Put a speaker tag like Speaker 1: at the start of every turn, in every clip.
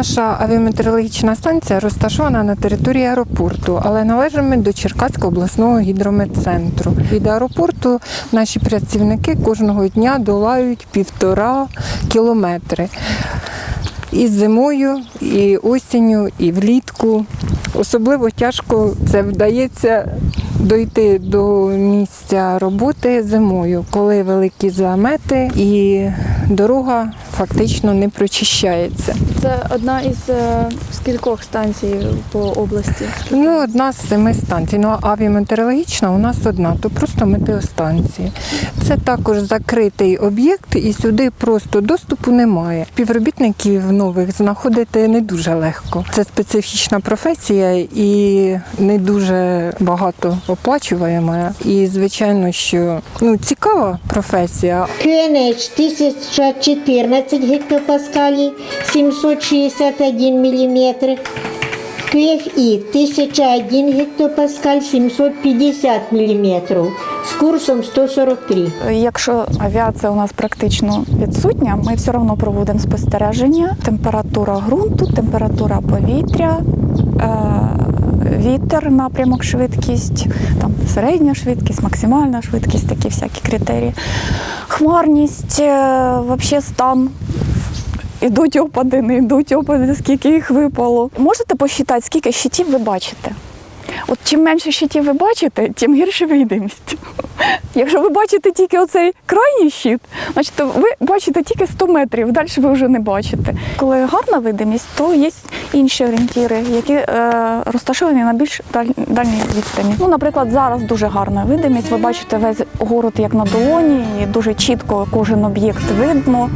Speaker 1: Наша авіаметеорологічна станція розташована на території аеропорту, але належимо до Черкаського обласного гідрометцентру. Від аеропорту наші працівники кожного дня долають півтора кілометри. І зимою, і осінню, і влітку. Особливо тяжко це вдається дойти до місця роботи зимою, коли великі замети і дорога фактично не прочищається.
Speaker 2: Це одна із е, скількох станцій по області?
Speaker 1: Ну, одна з семи станцій. Ну а авіаметеорологічна у нас одна, то просто метеостанція. Це також закритий об'єкт, і сюди просто доступу немає. Співробітників нових знаходити не дуже легко. Це специфічна професія і не дуже багато оплачуваємо. І, звичайно, що ну цікава професія.
Speaker 3: 14 11 гектопаскалей, 761 миллиметр. КФІ 1001 гектопаскаль 750 мм з курсом 143.
Speaker 4: Якщо авіація у нас практично відсутня, ми все одно проводимо спостереження. Температура ґрунту, температура повітря, е, вітер, напрямок, швидкість, там середня швидкість, максимальна швидкість, такі всякі критерії. Хмарність, взагалі вообще стан. Ідуть опади, не йдуть опади, скільки їх випало. Можете посчитати, скільки щитів ви бачите? От чим менше щитів ви бачите, тим гірше видимість. Якщо ви бачите тільки оцей крайній щит, значить ви бачите тільки 100 метрів, далі ви вже не бачите. Коли гарна видимість, то є інші орієнтіри, які е, розташовані на більш даль, дальній відстані. Ну, наприклад, зараз дуже гарна видимість. Ви бачите весь город як на долоні, і дуже чітко кожен об'єкт видно.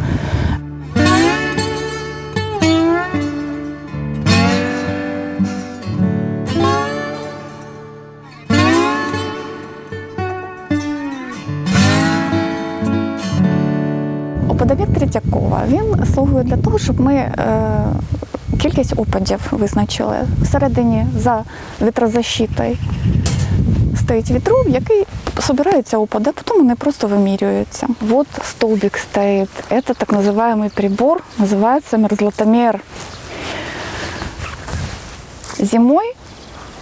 Speaker 4: Опадомір Третьякова він слугує для того, щоб ми е, кількість опадів визначили. Всередині за вітрозащитою стоїть вітруб, який собираються опади, а потім вони просто вимірюються. Вот столбик стоит. Это так называемый прибор, называется мерзлотомер. Зимой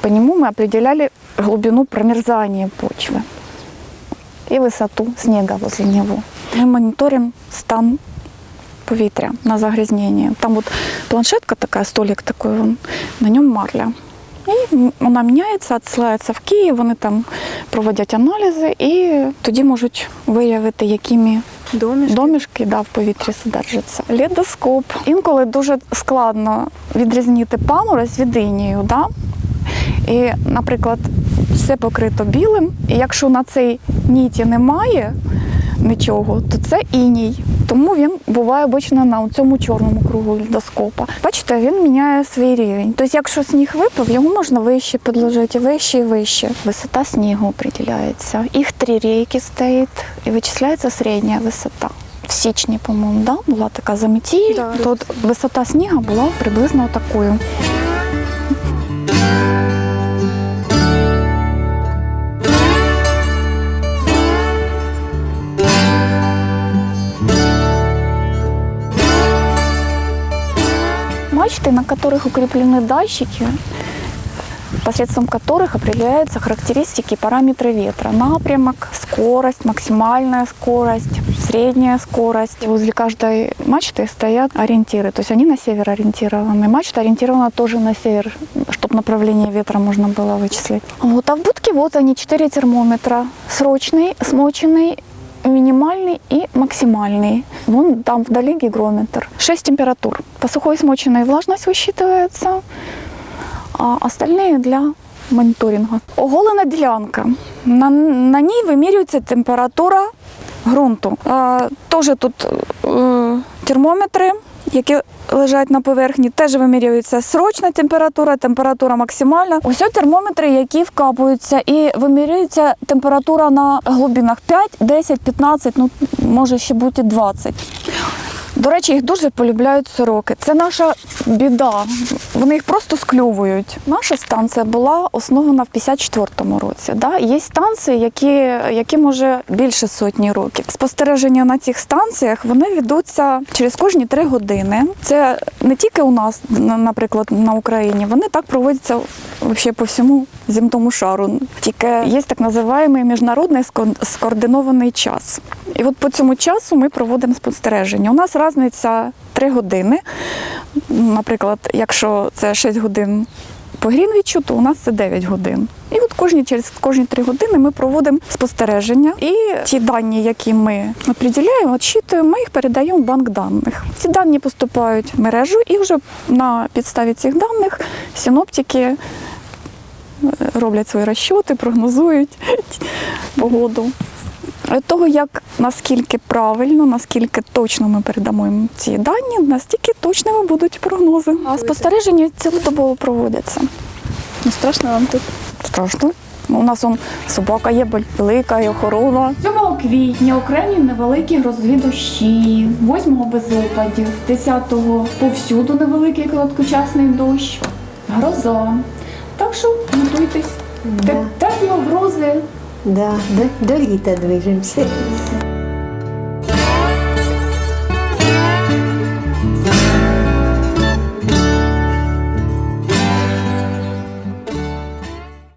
Speaker 4: по нему мы определяли глубину промерзания почвы и высоту снега возле него. Мы мониторим стан повітря на загрязнение. Там вот планшетка такая, столик такой, он, на нем марля. І вона міняється, відсилається в Київ, вони там проводять аналізи і тоді можуть виявити, якими
Speaker 2: Домішки.
Speaker 4: домішки да, в повітрі содержаться. Лідоскоп. Інколи дуже складно відрізнити паморозь від інію. Да? І, наприклад, все покрито білим, і якщо на цій ніті немає нічого, то це іній. Тому він буває обично на цьому чорному кругу лідоскопа. Бачите, він міняє свій рівень. Тобто, якщо сніг випав, його можна вище підложити, вище і вище. Висота снігу определяється. Їх три рейки стоїть і вичисляється середня висота. В січні, по-моєму, да, була така заметіль.
Speaker 2: Да.
Speaker 4: То висота снігу була приблизно такою. На которых укреплены датчики, посредством которых определяются характеристики и параметры ветра. Напрямок, скорость, максимальная скорость, средняя скорость. Возле каждой мачты стоят ориентиры, то есть они на север ориентированы. Мачта ориентирована тоже на север, чтобы направление ветра можно было вычислить. Вот, а в будке вот они, четыре термометра. Срочный, смоченный, минимальный и максимальный. Вон там вдали гигрометр. Шесть температур. По сухой смоченной влажность высчитывается, а остальные для моніторингу. Оголена ділянка. На, на ній вимірюється температура ґрунту. А, теж тут е, термометри, які лежать на поверхні, теж вимірюється срочна температура, температура максимальна. Ось термометри, які вкапуються, і вимірюється температура на глибинах 5, 10, 15, ну може ще бути 20. До речі, їх дуже полюбляють сороки. Це наша біда. Вони їх просто склювують. Наша станція була основана в 54-му році. Да? Є станції, які, які може більше сотні років. Спостереження на цих станціях вони ведуться через кожні три години. Це не тільки у нас, на- наприклад, на Україні. Вони так проводяться взагалі по всьому земному шару. Тільки є так називаємий міжнародний скоординований час. І от по цьому часу ми проводимо спостереження. У нас різниця 3 години. Наприклад, якщо це 6 годин по Грінвічу, то у нас це 9 годин. І от кожні через кожні 3 години ми проводимо спостереження. І ті дані, які ми определяємо, відчитуємо, ми їх передаємо в банк даних. Ці дані поступають в мережу, і вже на підставі цих даних синоптики роблять свої розчоти, прогнозують погоду. Від того, як наскільки правильно, наскільки точно ми передамо їм ці дані, настільки точними будуть прогнози. А спостереження цілодобово проводяться.
Speaker 2: Не страшно вам тут?
Speaker 4: Страшно. У нас он собака є велика і охорона.
Speaker 5: 7 квітня окремі невеликі грозові дощі, 8 без опадів, 10-го повсюду невеликий короткочасний дощ, гроза. Так що готуйтесь.
Speaker 3: Да.
Speaker 5: Тепло, грози,
Speaker 3: Да, до, до літа движемося.